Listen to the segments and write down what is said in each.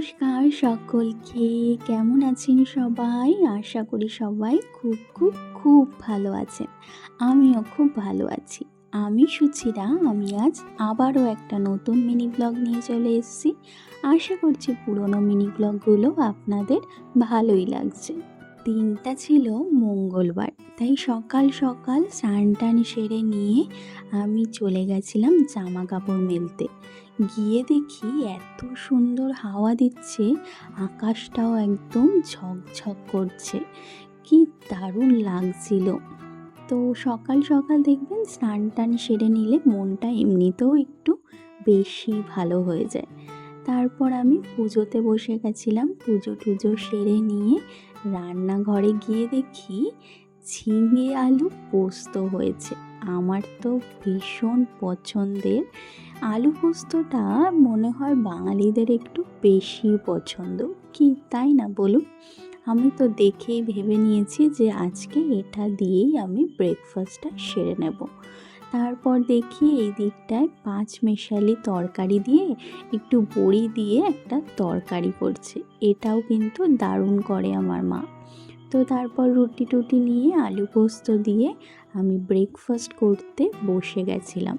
নমস্কার সকলকে, কেমন আছেন সবাই? আশা করি সবাই খুব খুব খুব ভালো আছেন। আমিও খুব ভালো আছি। আমি সুচিরা, আমি আজ আবারও একটা নতুন মিনি ব্লগ নিয়ে চলে এসেছি। আশা করছি পুরনো মিনি ব্লগগুলো আপনাদের ভালোই লাগছে। দিনটা ছিল মঙ্গলবার। তাই সকাল সকাল স্নান টান সেরে নিয়ে আমি চলে গেছিলাম জামা কাপড় মেলতে। গিয়ে দেখি এত সুন্দর হাওয়া দিচ্ছে, আকাশটাও একদম ঝকঝক করছে। কি দারুণ লাগছিল। তো সকাল সকাল দেখবেন স্নান টান সেরে নিলে মনটা এমনিতেও একটু বেশি ভালো হয়ে যায়। তারপর আমি পুজোতে বসে গেছিলাম, পুজো টুজো সেরে নিয়ে রান্নাঘরে গিয়ে দেখি ঝিঙে আলু পোস্ত হয়েছে। আমার তো ভীষণ পছন্দের। আলু পোস্তটা মনে হয় বাঙালিদের একটু বেশি পছন্দ। কি, তাই না বলুন? আমি তো দেখেই ভেবে নিয়েছি যে আজকে এটা দিয়েই আমি ব্রেকফাস্টটা সেরে নেব। তারপর দেখি এই দিকটায় পাঁচ মেশালি তরকারি দিয়ে একটু বড়ি দিয়ে একটা তরকারি করছে। এটাও কিন্তু দারুণ করে আমার মা। তো তারপর রুটি টুটি নিয়ে আলু পোস্ত দিয়ে আমি ব্রেকফাস্ট করতে বসে গেছিলাম।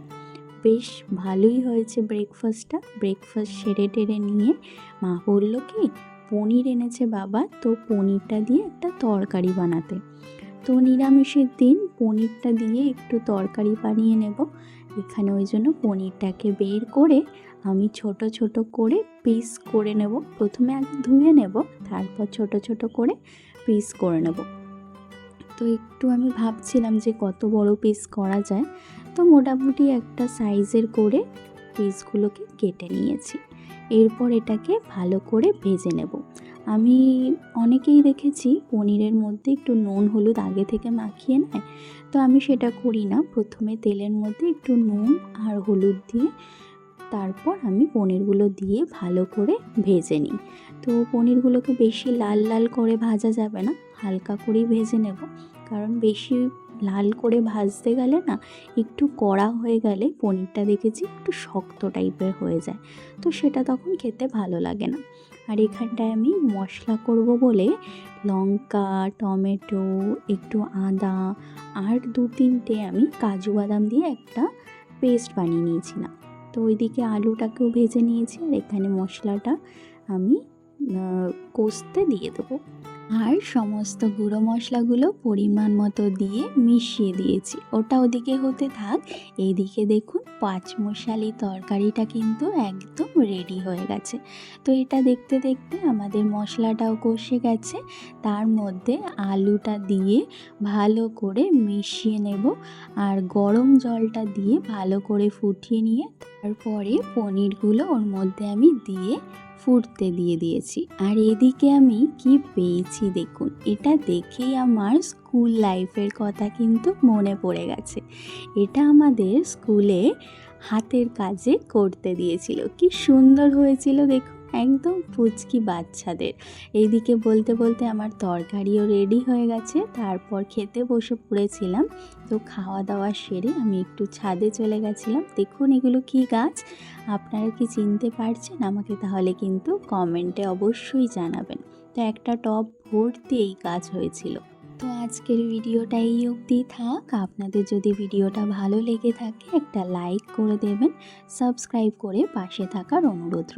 বেশ ভালোই হয়েছে ব্রেকফাস্টটা ব্রেকফাস্ট সেরে টেরে নিয়ে মা বলল, কি? পনির এনেছে বাবা, তো পনিরটা দিয়ে একটা তরকারি বানাতে। তো নিরামিষের দিন পনিরটা দিয়ে একটু তরকারি বানিয়ে নেব। এখানে ওই জন্য পনিরটাকে বের করে আমি ছোট ছোট করে পিস করে নেব। প্রথমে আগে ধুয়ে নেব, তারপর ছোট ছোট করে পিস করে নেব। তো একটু আমি ভাবছিলাম যে কত বড় পিস করা যায়, তো মোটামুটি একটা সাইজের করে পিসগুলোকে কেটে নিয়েছি। এরপর এটাকে ভালো করে ভেজে নেব। আমি অনেকেই দেখেছি পনিরের মধ্যে একটু নুন, হলুদ আগে থেকে মাখিয়ে নেয়, তো আমি সেটা করি না। প্রথমে তেলের মধ্যে একটু নুন আর হলুদ দিয়ে তারপর আমি পনিরগুলো দিয়ে ভালো করে ভেজে নিই। তো পনিরগুলোকে বেশি লাল লাল করে ভাজা যাবে না, হালকা করেই ভেজে নেব। কারণ বেশি লাল করে ভাজতে গেলে না, একটু কড়া হয়ে গেলে পনিরটা দেখেছি একটু শক্ত টাইপের হয়ে যায়। তো সেটা তখন খেতে ভালো লাগে না। আর এখানটায় আমি মশলা করব বলে লঙ্কা, টমেটো, একটু আদা আর দু তিনটে আমি কাজু বাদাম দিয়ে একটা পেস্ট বানিয়ে নিয়েছিলাম। তো ওইদিকে আলুটাকেও ভেজে নিয়েছি আর এখানে মশলাটা আমি কষতে দিয়ে দেবো। আর সমস্ত গুঁড়ো মশলাগুলো পরিমাণ মতো দিয়ে মিশিয়ে দিয়েছি। ওটা ওদিকে হতে থাক, এইদিকে দেখুন পাঁচ মশালি তরকারিটা কিন্তু একদম রেডি হয়ে গেছে। তো এটা দেখতে দেখতে আমাদের মশলাটাও কষে গেছে, তার মধ্যে আলুটা দিয়ে ভালো করে মিশিয়ে নেব আর গরম জলটা দিয়ে ভালো করে ফুটিয়ে নিয়ে তারপরে পনিরগুলো ওর মধ্যে আমি দিয়ে ফুটতে দিয়ে দিয়েছি। আর এদিকে আমি কি পেয়েছি দেখুন, এটা দেখেই আমার স্কুল লাইফের কথা কিন্তু মনে পড়ে গেছে। এটা আমাদের স্কুলে হাতের কাজে করতে দিয়েছিল। কি সুন্দর হয়েছিল দেখুন। একদম পুচকি বাচ্চাদের। এইদিকে বলতে বলতে আমার তরকারিও রেডি হয়ে গেছে। তারপর খেতে বসে পড়েছিলাম। তো খাওয়া দাওয়া সেরে আমি একটু ছাদে চলে গেছিলাম। দেখুন এগুলো কি গাছ। আপনারা কি চিনতে পারছেন আমাকে তাহলে কিন্তু কমেন্টে অবশ্যই জানাবেন। তো একটা টপ ভর্তি এই গাছ হয়েছিল। তো আজকের ভিডিওটা এই অবধি থাক। আপনাদের যদি ভিডিওটা ভালো লেগে থাকে একটা লাইক করে দেবেন। সাবস্ক্রাইব করে পাশে থাকার অনুরোধ